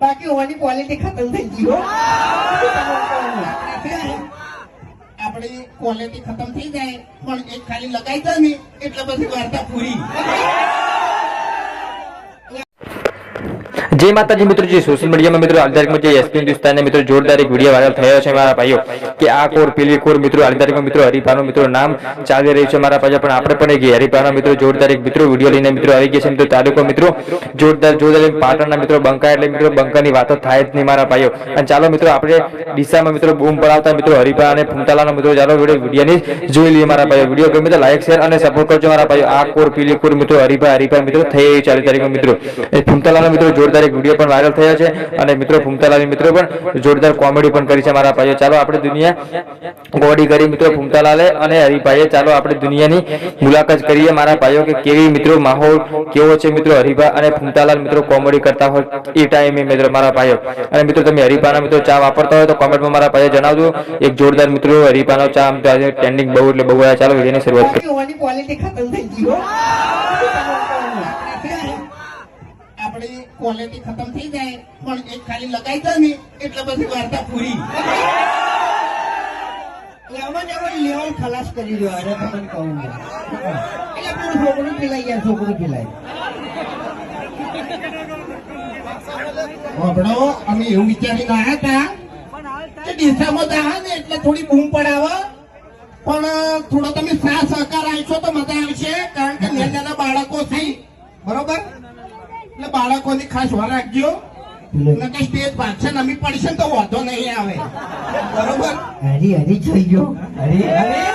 બાકી હોવાની ક્વોલિટી ખતમ થઈ ગઈ હો. આપણી ક્વોલિટી ખતમ થઈ જાય પણ એક ખાલી લગાઈ દો ને એટલે બધી વાર્તા પૂરી. જય માતાજી મિત્રો, જે સોશિયલ મીડિયામાં મિત્રો હાલ જે એસપી હિન્દુસ્તાનને મિત્રો જોરદાર એક વીડિયો વાયરલ થયો છે મારા ભાઈઓ, કે આ કોર, પેલી કોર મિત્રો હાલ મિત્રો હરિભાનું મિત્રો નામ ચાલી રહ્યું છે મારા ભાઈઓ, પણ આપણે પણ એક હરિભાના મિત્રો, જોરદાર એક મિત્રો વીડિયો લઈને મિત્રો આવી ગયા છે. મિત્રો તાલુકો મિત્રો, જોરદાર જોરદાર પાટણના મિત્રો, બંકા એટલે મિત્રો બંકાની વાતો થાય જ નહીં મારા ભાઈઓ. અને ચાલો મિત્રો, આપણે દિશામાં મિત્રો બૂમ પડાવતા મિત્રો હરિભા અને ફૂમતાલાના મિત્રો, ચાલો વિડીયોની જોઈ લઈએ મારા ભાઈઓ. વીડિયો ગમે તો લાઈક શેર અને સપોર્ટ કરજો મારા ભાઈઓ. આ કોર, પીલી કોર મિત્રો હરિભા હરિભા મિત્રો થઈ ચાલી તારીખમાં મિત્રો. ફૂમતાલાના મિત્રો જોરદાર એક વીડિયો પણ વાયરલ થયો છે અને મિત્રો ફૂમતાલાલની મિત્રો પણ જોરદાર કોમેડી પણ કરી છે મારા ભાઈઓ. ચાલો આપણે દુનિયા ગોડી કરી મિત્રો ફૂમતાલાલે અને હરિભાઈએ. ચાલો આપણે દુનિયાની મુલાકાત કરીએ મારા ભાઈઓ કે કેવી મિત્રો માહોલ કેવો છે મિત્રો હરિભા અને ફૂમતાલાલ મિત્રો કોમેડી કરતા હોય એ ટાઈમે મિત્રો મારા ભાઈઓ. અને મિત્રો તમે હરિભાના મિત્રો ચા વાપરતા હોય તો કોમેન્ટમાં મારા ભાઈઓ જણાવજો. એક જોરદાર મિત્રો હરિભાનો ચા આમ આજે ટ્રેન્ડિંગ બહુ એટલે બહુ ચાલો વિડીયોની શરૂઆત કરીએ. ખતમ થઈ ગઈ ક્વોલિટી ખતમ થઈ જાય, પણ એક ખાલી લગાઈ જાય ને, એટલે બધી વાર્તા પૂરી. એમાં ને એમાં ખલાસ કરી રહ્યો અરે તમને કહું. એટલે પેલું છોકરું પીલાઈ ગયા છોકરું અમે એવું વિચારીને આવ્યા હતા કે જાય ને, એટલે થોડી બૂમ પડાવે. પણ થોડો તમે સાથ સહકાર આપશો તો મજા આવશે, કારણ કે નાના બાળકો છે. બરોબર? એટલે બાળકોની ખાસ વાર રાખજો. નકર સ્ટેજ પાછળ નમી પડશે તો વાંધો નહીં આવે. બરોબર? હરી હરી થઈ ગયો. હરી હરી